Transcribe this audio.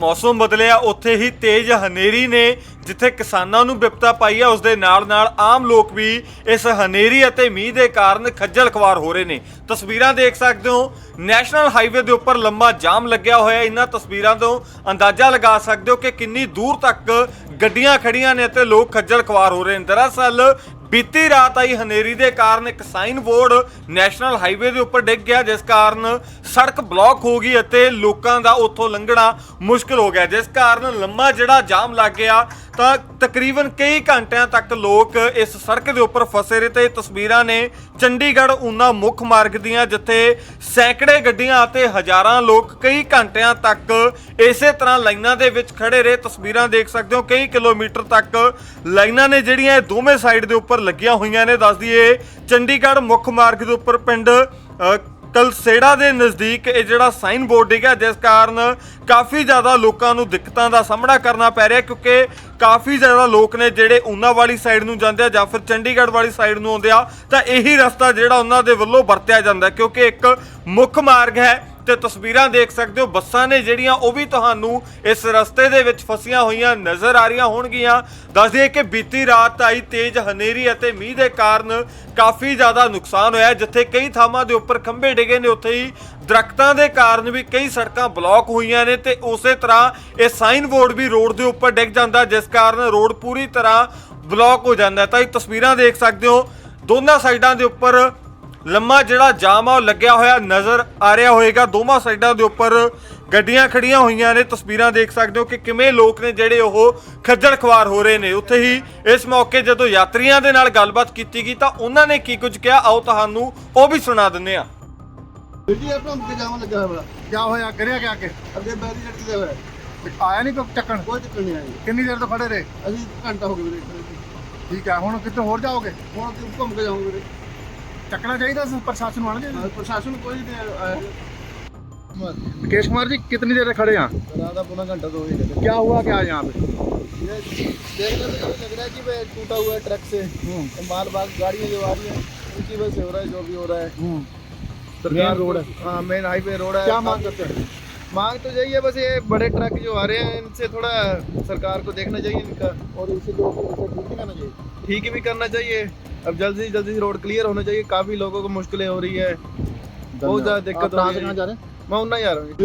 ਮੌਸਮ ਬਦਲਿਆ, ਉੱਥੇ ਹੀ ਤੇਜ਼ ਹਨੇਰੀ ਨੇ, ਜਿੱਥੇ ਕਿਸਾਨਾਂ ਨੂੰ ਵਿਪਤਾ ਪਾਈ ਹੈ ਉਸ ਦੇ ਨਾਲ ਨਾਲ ਆਮ ਲੋਕ ਵੀ ਇਸ ਹਨੇਰੀ ਅਤੇ ਮੀਂਹ ਦੇ ਕਾਰਨ ਖੱਜਲ ਖਵਾਰ ਹੋ ਰਹੇ ਨੇ। ਤਸਵੀਰਾਂ ਦੇਖ ਸਕਦੇ ਹੋ, ਨੈਸ਼ਨਲ ਹਾਈਵੇ ਦੇ ਉੱਪਰ ਲੰਮਾ ਜਾਮ ਲੱਗਿਆ ਹੋਇਆ ਹੈ ਇਹਨਾਂ ਤਸਵੀਰਾਂ ਤੋਂ ਅੰਦਾਜ਼ਾ ਲਗਾ ਸਕਦੇ ਹੋ ਕਿ ਕਿੰਨੀ ਦੂਰ ਤੱਕ ਗੱਡੀਆਂ ਖੜੀਆਂ ਨੇ ਅਤੇ ਲੋਕ ਖੱਜਲ ਖਵਾਰ ਹੋ ਰਹੇ ਨੇ। ਦਰਅਸਲ ਬੀਤੀ ਰਾਤ ਆਈ ਹਨੇਰੀ ਦੇ ਕਾਰਨ ਇੱਕ ਸਾਈਨ ਬੋਰਡ ਨੈਸ਼ਨਲ ਹਾਈਵੇ ਦੇ ਉੱਪਰ ਡਿੱਗ ਗਿਆ, ਜਿਸ ਕਾਰਨ ਸੜਕ ਬਲੌਕ ਹੋ ਗਈ ਅਤੇ ਲੋਕਾਂ ਦਾ ਉੱਥੋਂ ਲੰਘਣਾ ਮੁਸ਼ਕਲ ਹੋ ਗਿਆ। ਜਿਸ ਕਾਰਨ ਲੰਮਾ ਜਿਹੜਾ ਜਾਮ ਲੱਗ ਗਿਆ ਤਾਂ ਤਕਰੀਬਨ ਕਈ ਘੰਟਿਆਂ ਤੱਕ ਲੋਕ ਇਸ ਸੜਕ ਦੇ ਉੱਪਰ ਫਸੇ ਰਹੇ ਤੇ ਇਹ ਤਸਵੀਰਾਂ ਨੇ ਚੰਡੀਗੜ੍ਹ ਉਨਾ ਮੁੱਖ ਮਾਰਗ ਦੀਆਂ, ਜਿੱਥੇ ਸੈਂਕੜੇ ਗੱਡੀਆਂ ਅਤੇ ਹਜ਼ਾਰਾਂ ਲੋਕ ਕਈ ਘੰਟਿਆਂ ਤੱਕ ਇਸੇ ਤਰ੍ਹਾਂ ਲਾਈਨਾਂ ਦੇ ਵਿੱਚ ਖੜੇ ਰਹੇ। ਤਸਵੀਰਾਂ ਦੇਖ ਸਕਦੇ ਹੋ, ਕਈ ਕਿਲੋਮੀਟਰ ਤੱਕ ਲਾਈਨਾਂ ਨੇ ਜਿਹੜੀਆਂ ਇਹ ਦੋਵੇਂ ਸਾਈਡ ਦੇ ਉੱਪਰ ਲੱਗੀਆਂ ਹੋਈਆਂ ਨੇ। ਦੱਸ ਦਈਏ, ਚੰਡੀਗੜ੍ਹ ਮੁੱਖ ਮਾਰਗ ਦੇ ਉੱਪਰ ਪਿੰਡ ਅ, ਕਲਸੇੜਾ ਦੇ ਨਜ਼ਦੀਕ ਇਹ ਜਿਹੜਾ ਸਾਈਨ ਬੋਰਡ ਡਿੱਗਾ ਜਿਸ ਕਾਰਨ ਕਾਫੀ ਜ਼ਿਆਦਾ ਲੋਕਾਂ ਨੂੰ ਦਿੱਕਤਾਂ ਦਾ ਸਾਹਮਣਾ ਕਰਨਾ ਪੈ ਰਿਹਾ ਕਿਉਂਕਿ ਕਾਫੀ ਜ਼ਿਆਦਾ ਲੋਕ ਨੇ ਜਿਹੜੇ ਉਹਨਾਂ ਵਾਲੀ ਸਾਈਡ ਨੂੰ ਜਾਂਦੇ ਆ ਜਾਂ ਫਿਰ ਚੰਡੀਗੜ੍ਹ ਵਾਲੀ ਸਾਈਡ ਨੂੰ ਆਉਂਦੇ ਆ ਤਾਂ ਇਹੀ ਰਸਤਾ ਜਿਹੜਾ ਉਹਨਾਂ ਦੇ ਵੱਲੋਂ ਵਰਤਿਆ ਜਾਂਦਾ ਕਿਉਂਕਿ ਇੱਕ ਮੁੱਖ ਮਾਰਗ ਹੈ ਤੇ ਤਸਵੀਰਾਂ ਦੇਖ ਸਕਦੇ ਹੋ, ਬੱਸਾਂ ਨੇ ਜਿਹੜੀਆਂ ਉਹ ਵੀ ਤੁਹਾਨੂੰ ਇਸ ਰਸਤੇ ਦੇ ਵਿੱਚ ਫਸੀਆਂ ਹੋਈਆਂ ਨਜ਼ਰ ਆ ਰਹੀਆਂ ਹੋਣਗੀਆਂ। ਦੱਸ ਦਈਏ ਕਿ ਬੀਤੀ ਰਾਤ ਆਈ ਤੇਜ਼ ਹਨੇਰੀ ਅਤੇ ਮੀਂਹ ਦੇ ਕਾਰਨ ਕਾਫੀ ਜ਼ਿਆਦਾ ਨੁਕਸਾਨ ਹੋਇਆ, ਜਿੱਥੇ ਕਈ ਥਾਵਾਂ ਦੇ ਉੱਪਰ ਖੰਭੇ ਡਿੱਗੇ ਨੇ, ਉੱਥੇ ਹੀ ਦਰਖਤਾਂ ਦੇ ਕਾਰਨ ਵੀ ਕਈ ਸੜਕਾਂ ਬਲੌਕ ਹੋਈਆਂ ਨੇ ਤੇ ਉਸੇ ਤਰ੍ਹਾਂ ਇਹ ਸਾਈਨ ਬੋਰਡ ਵੀ ਰੋਡ ਦੇ ਉੱਪਰ ਡਿੱਗ ਜਾਂਦਾ, ਜਿਸ ਕਾਰਨ ਰੋਡ ਪੂਰੀ ਤਰ੍ਹਾਂ ਬਲੌਕ ਹੋ ਜਾਂਦਾ। ਤਾਂ ਇਹ ਤਸਵੀਰਾਂ ਦੇਖ ਸਕਦੇ ਹੋ, ਦੋਨਾਂ ਸਾਈਡਾਂ ਦੇ ਉੱਪਰ ਲੰਮਾ ਜਿਹੜਾ ਜਾਮ ਆ ਉਹ ਲੱਗਿਆ ਹੋਇਆ ਨਜ਼ਰ ਆ ਰਿਹਾ ਹੋਵੇਗਾ। ਦੋਵਾਂ ਸਾਈਡਾਂ ਦੇ ਉੱਪਰ ਗੱਡੀਆਂ ਖੜੀਆਂ ਹੋਈਆਂ ਨੇ। ਤਸਵੀਰਾਂ ਦੇਖ ਸਕਦੇ ਹੋ ਕਿ ਕਿਵੇਂ ਲੋਕ ਨੇ ਜਿਹੜੇ ਉਹ ਖੱਜਲ ਖਵਾਰ ਹੋ ਰਹੇ ਨੇ। ਉੱਥੇ ਹੀ ਇਸ ਮੌਕੇ ਜਦੋਂ ਯਾਤਰੀਆਂ ਦੇ ਨਾਲ ਗੱਲਬਾਤ ਕੀਤੀ ਗਈ ਤਾਂ ਉਹਨਾਂ ਨੇ ਕੀ ਕੁਝ ਕਿਹਾ? ਆਓ ਤੁਹਾਨੂੰ ਉਹ ਵੀ ਸੁਣਾ ਦਿੰਦੇ ਆ ਜੀ ਆਪਣਾ ਹੋਇਆ ਬੜਾ। ਕਿਆ ਹੋਇਆ? ਕਰਿਆ ਕਿਆ ਕਿ ਅੱਗੇ ਬੈਰੀਅਰ ਤੇ ਹੋਇਆ। ਆਇਆ ਨਹੀਂ ਕੋਈ ਚੱਕਣ? ਕੋਈ ਦਿੱਕਤ ਨਹੀਂ ਆਈ ਕਿੰਨੀ ਦੇਰ ਤੋਂ ਖੜੇ ਰਹੇ? ਅਸੀਂ ਘੰਟਾ ਹੋ ਗਿਆ ਵੀਰੇ ਠੀਕ ਹੈ ਹੁਣ ਕਿਤੇ ਹੋਰ ਜਾਓਗੇ? ਹੁਣ ਅਸੀਂ ਘੁੰਮ ਕੇ ਜਾਵਾਂਗੇ ਵੀਰੇ। ਚੱਕਣਾ ਚਾਹੀਦਾ ਸੀ ਪ੍ਰਸ਼ਾਸਨ ਨੂੰ ਆਣਾ ਹਾਂ, ਚਾਹੀਦਾ ਪ੍ਰਸ਼ਾਸਨ ਕੋਈ ਨਹੀਂ ਆਇਆ मुकेश कुमार जी कितनी देर से खड़े यहाँ रात पौना घंटा तो हो ही गया क्या हुआ क्या यहाँ पे ये देखने से ये लग रहा है कि भाई टूटा हुआ है ट्रक से तो माल बाग गाड़ियाँ जो आ रही है उनकी वजह से हो रहा है जो भी हो रहा है सरकार रोड है हाँ मेन हाईवे रोड है क्या मांग करते हैं मांग तो यही है बस ये बड़े ट्रक जो आ रहे हैं इनसे थोड़ा सरकार को देखना चाहिए इनका और इसे जो इसे ठीक भी करना चाहिए ठीक भी करना चाहिए अब जल्दी से जल्दी रोड क्लियर होना चाहिए काफी लोगों को मुश्किलें हो रही है बहुत ज्यादा दिक्कत हो रही है जा रहे हैं मैं उन्ना ही आ रहा हूँ